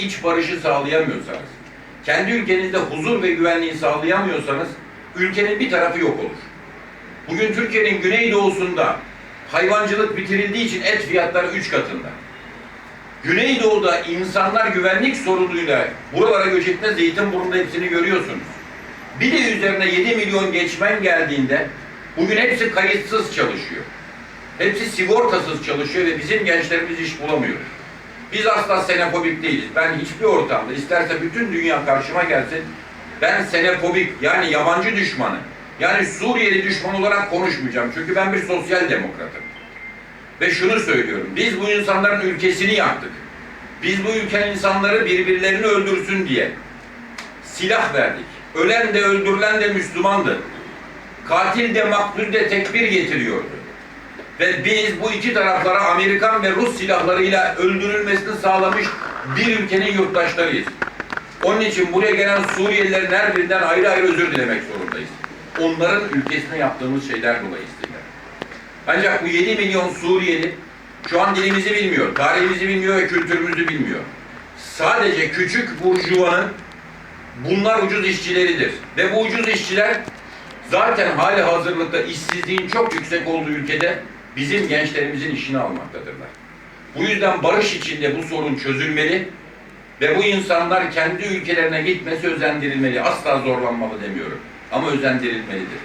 iç barışı sağlayamıyorsanız, kendi ülkenizde huzur ve güvenliği sağlayamıyorsanız ülkenin bir tarafı yok olur. Bugün Türkiye'nin güneydoğusunda hayvancılık bitirildiği için et fiyatları üç katında. Güneydoğu'da insanlar güvenlik sorunuyla buralara göç etme Zeytinburnu'nda hepsini görüyorsunuz. Bir de üzerine 7 milyon geçmen geldiğinde bugün hepsi kayıtsız çalışıyor. Hepsi sigortasız çalışıyor ve bizim gençlerimiz iş bulamıyor. Biz asla senefobik değiliz. Ben hiçbir ortamda isterse bütün dünya karşıma gelsin ben senefobik yani yabancı düşmanı yani Suriyeli düşman olarak konuşmayacağım. Çünkü ben bir sosyal demokratım. Ve şunu söylüyorum. Biz bu insanların ülkesini yaktık. Biz bu ülkenin insanları birbirlerini öldürsün diye silah verdik. Ölen de öldürülen de Müslümandı. Katil de maktul de tekbir getiriyordu. Ve biz bu iki taraflara Amerikan ve Rus silahlarıyla öldürülmesini sağlamış bir ülkenin yurttaşlarıyız. Onun için buraya gelen Suriyelilerin her birinden ayrı ayrı özür dilemek zorundayız. Onların ülkesine yaptığımız şeyler dolayısıyla. Ancak bu 7 milyon Suriyeli şu an dilimizi bilmiyor, tarihimizi bilmiyor ve kültürümüzü bilmiyor. Sadece küçük burjuvanın bunlar ucuz işçileridir. Ve bu ucuz işçiler zaten hali hazırlıkta işsizliğin çok yüksek olduğu ülkede bizim gençlerimizin işini almaktadırlar. Bu yüzden barış içinde bu sorun çözülmeli ve bu insanlar kendi ülkelerine gitmesi özendirilmeli. Asla zorlanmalı demiyorum ama özendirilmelidir.